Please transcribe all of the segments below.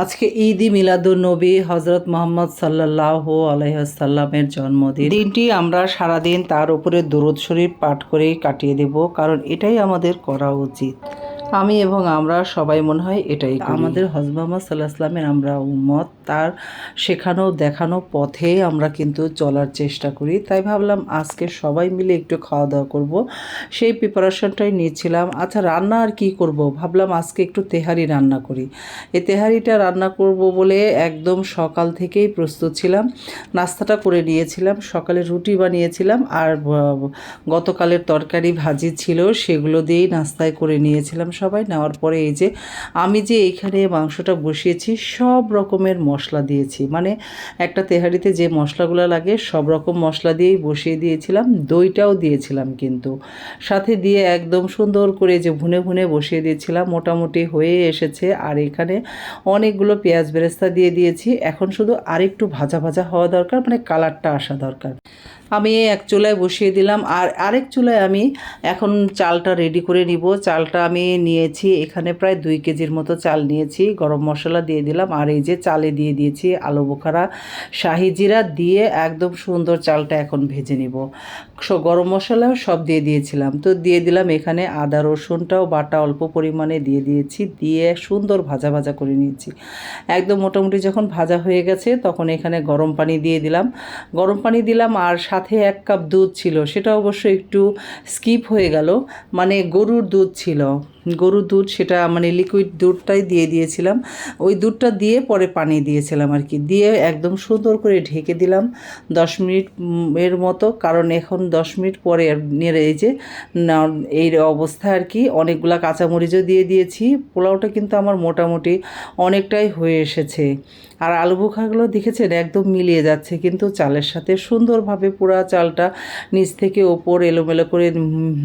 আজকে ঈদ মিলাদুল নবী হজরত মোহাম্মদ সাল্লাহ আলহ্লামের জন্মদিন। দিনটি আমরা সারাদিন তার উপরে দরুদ শরীফ পাঠ করেই কাটিয়ে দেব, কারণ এটাই আমাদের করা উচিত। আমি এবং আমরা সবাই মনে হয় এটাই আমাদের হজরত মোহাম্মদ সাল্লাহ আসলামের আমরা উম্মত, তার শেখানো, দেখানো পথে আমরা কিন্তু চলার চেষ্টা করি। তাই ভাবলাম আজকে সবাই মিলে একটু খাওয়া দাওয়া করব। সেই প্রিপারেশনটাই নিয়েছিলাম আচ্ছা রান্না আর কি করব? ভাবলাম আজকে একটু তেহারি রান্না করি। এই তেহারিটা রান্না করব বলে একদম সকাল থেকেই প্রস্তুত ছিলাম। নাস্তাটা করে নিয়েছিলাম, সকালে রুটি বানিয়েছিলাম আর গতকালের তরকারি ভাজি ছিল, সেগুলো দিয়েই নাস্তায় করে নিয়েছিলাম। সবাই নেওয়ার পরে এই যে আমি যে এইখানে মাংসটা বসিয়েছি, সব রকমের মশলা দিয়েছি। মানে একটা তেহারিতে যে মশলাগুলো লাগে, সব রকম মশলা দিয়েই বসিয়ে দিয়েছিলাম, দইটাও দিয়েছিলাম কিন্তু। সাথে দিয়ে একদম সুন্দর করে যে ভুনে ভুনে বসিয়ে দিয়েছিলাম, মোটামুটি হয়ে এসেছে। আর এখানে অনেকগুলো পেঁয়াজ বেরেস্তা দিয়ে দিয়েছি। এখন শুধু আরেকটু ভাজা ভাজা হওয়া দরকার মানে কালারটা আসা দরকার। আমি এক চুলায় বসিয়ে দিলাম আর আরেক চুলায় আমি এখন চালটা রেডি করে নিব। চালটা আমি নিয়েছি, এখানে প্রায় দুই কেজির মতো চাল নিয়েছি। গরম মশলা দিয়ে দিলাম আর এই যে চালে দিয়ে দিয়েছি আলু বোখারা, শাহি জিরা দিয়ে একদম সুন্দর চালটা এখন ভেজে নিব। গরম মশলাও সব দিয়ে দিয়েছিলাম। তো দিয়ে দিলাম এখানে আদা, রসুনটাও বাটা অল্প পরিমাণে দিয়ে দিয়েছি, দিয়ে সুন্দর ভাজা ভাজা করে নিয়েছি। একদম মোটামুটি যখন ভাজা হয়ে গেছে তখন এখানে গরম পানি দিয়ে দিলাম। গরম পানি দিলাম আর সাথে এক কাপ দুধ ছিল সেটা অবশ্য একটু স্কিপ হয়ে গেল মানে গরুর দুধ ছিল। গরুর দুধ সেটা মানে লিকুইড দুধটাই দিয়ে দিয়েছিলাম। ওই দুধটা দিয়ে পরে পানি দিয়েছিলাম আর কি। দিয়ে একদম সুন্দর করে ঢেকে দিলাম। দশ মিনিট এর মতো। কারণ এখন দশ মিনিট পরে নেড়ে এই যে এই অবস্থা আর কি। অনেকগুলা কাঁচামরিচও দিয়ে দিয়েছি। পোলাওটা কিন্তু আমার মোটামুটি অনেকটাই হয়ে এসেছে। আর আলু বোখাগুলো দেখেছেন? একদম মিলিয়ে যাচ্ছে। কিন্তু চালের সাথে সুন্দরভাবে পুরা চালটা নিচ থেকে ওপর এলোমেলো করে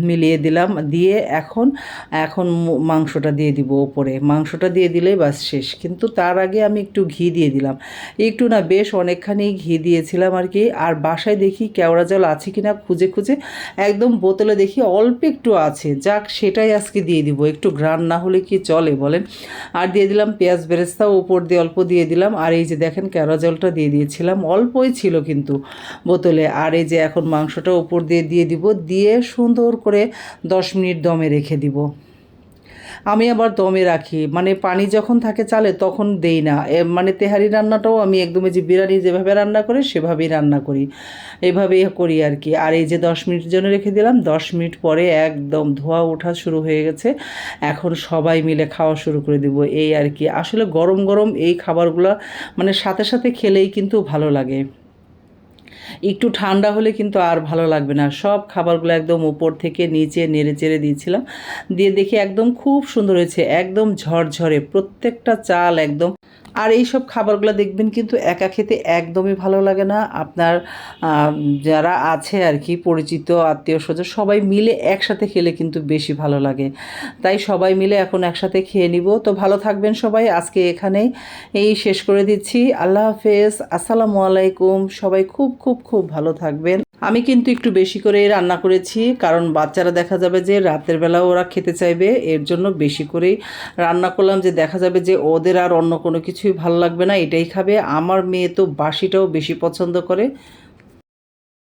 মিলিয়ে দিলাম। দিয়ে এখন এখন ম- মাংসটা দিয়ে দিব ওপরে। মাংসটা দিয়ে দিলেই বাস শেষ। কিন্তু তার আগে আমি একটু ঘি দিয়ে দিলাম। একটু না বেশ অনেকখানি ঘি দিয়েছিলাম আর কি। আর বাসায় দেখি কেওড়া জল আছে কি না খুঁজে খুঁজে একদম বোতলে দেখি অল্প একটু আছে। যাক, সেটাই আজকে দিয়ে দিব। একটু গ্রান না হলে কি চলে বলেন? আর দিয়ে দিলাম পেঁয়াজ বেরেস্তাও উপর দিয়ে অল্প দিয়ে দিলাম। আর এই যে দেখেন কেওড়া জলটা দিয়ে দিয়েছিলাম। অল্পই ছিল কিন্তু বোতলে। আর এই যে এখন মাংসটা ওপর দিয়ে দিয়ে দিব। দিয়ে সুন্দর করে দশ মিনিট দমে রেখে দিব। আমি আবার দমে রাখি। মানে পানি যখন থাকে চালে তখন দেই না। মানে তেহারি রান্নাটাও আমি একদম এই যে বিরিয়ানি যেভাবে রান্না করে, সেভাবেই রান্না করি। এভাবেই করি আর কি। আর এই যে দশ মিনিটের জন্য রেখে দিলাম, দশ মিনিট পরে একদম ধোয়া ওঠা শুরু হয়ে গেছে। এখন সবাই মিলে খাওয়া শুরু করে দেবো এই আর কি। আসলে গরম গরম এই খাবারগুলো মানে সাথে সাথে খেলেই কিন্তু ভালো লাগে। একটু ঠান্ডা হলে কিন্তু আর ভালো লাগবে না। সব খাবারগুলো একদম উপর থেকে নিচে নেড়ে চেড়ে দিয়েছিলাম। দিয়ে দেখি একদম খুব সুন্দর হয়েছে, একদম ঝরঝরে, প্রত্যেকটা চাল একদম। আর এই সব খাবারগুলো দেখবেন কিন্তু একা খেতে একদমই ভালো লাগে না। আপনার যারা আছে আর কি, পরিচিত, আত্মীয় স্বজন, সবাই মিলে একসাথে খেলে কিন্তু বেশি ভালো লাগে। তাই সবাই মিলে এখন একসাথে খেয়ে নিব। তো ভালো থাকবেন সবাই, আজকে এখানেই এই শেষ করে দিচ্ছি। আল্লাহ হাফেজ, আসসালামু আলাইকুম। সবাই খুব খুব খুব ভালো থাকবেন। আমি কিন্তু একটু বেশি করে রান্না করেছি, কারণ বাচ্চারা দেখা যাবে যে রাতের বেলা ওরা খেতে চাইবে, এর জন্য বেশি করেই রান্না করলাম যে দেখা যাবে যে ওদের আর অন্য কোনো কিছুই ভালো লাগবে না, এটাই খাবে। আমার মেয়ে তো বাসিটাও বেশি পছন্দ করে।